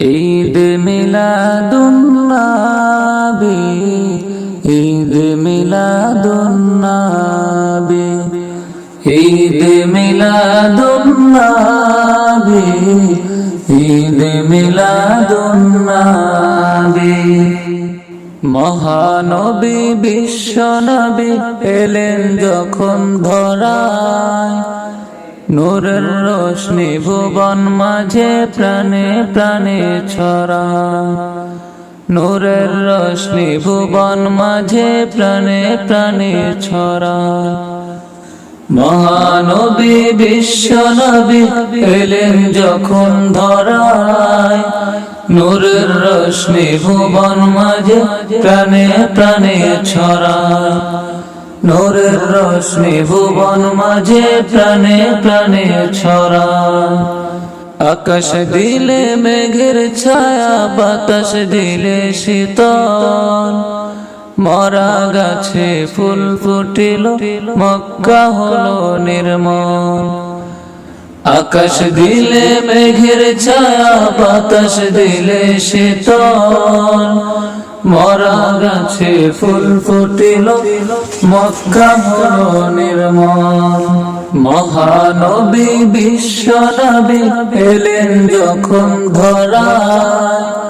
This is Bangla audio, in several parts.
ঈদ মিলাদুন্নবী ঈদ মিলাদুন্নবী ঈদ মিলাদুন্নবী ঈদ মিলাদুন্নবী। মহানবী বিশ্বনবী এলেন যখন ধরায়। নূরের রোশনি ভুবন মাঝে প্রাণে প্রাণে ছড়া। নূরের রোশনি ভুবন মাঝে প্রাণে প্রাণে ছড়া। মহানবী, বিশ্বনবী এলেন যখন ধরায়। নূরের রোশনি ভুবন মাঝে প্রাণে প্রাণে ছড়ায় নূরের রোশনি ভুবন মাঝে প্রাণে প্রাণে ছড়ায় আকাশ দিলে মেঘের ছায়া, বাতাস দিলে শীতল। মরা গাছে ফুল ফুটিল, মক্কা হলো নির্মল। আকাশ দিলে মেঘের ছায়া, বাতাস দিলে শীতল। মরা গাছে ফুল ফুটিল মক্কা হলো নির্মল মহানবী বিশ্বনবী এলেন যখন ধরায়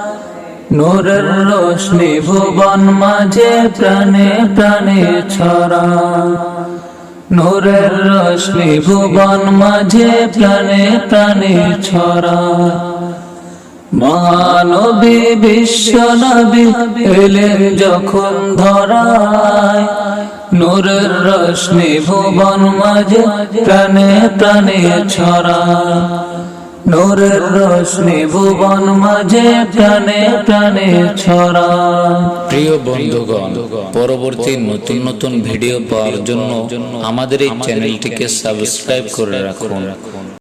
নূরের রোশনি ভুবন মাঝে প্রাণে প্রাণে ছড়া। নূরের রোশনি ভুবন মাঝে প্রাণে প্রাণে ছড়া। মহানবী বিশ্বনবী এলেন যখন ধরায়। নূরের রোশনি ভুবন মাঝে প্রাণে প্রাণে ছড়ায়। নূরের রোশনি ভুবন মাঝে প্রাণে প্রাণে ছড়া প্রিয় বন্ধুগণ, পরবর্তী নতুন নতুন ভিডিও পাওয়ার জন্য আমাদের এই চ্যানেলটিকে সাবস্ক্রাইব করে রাখুন।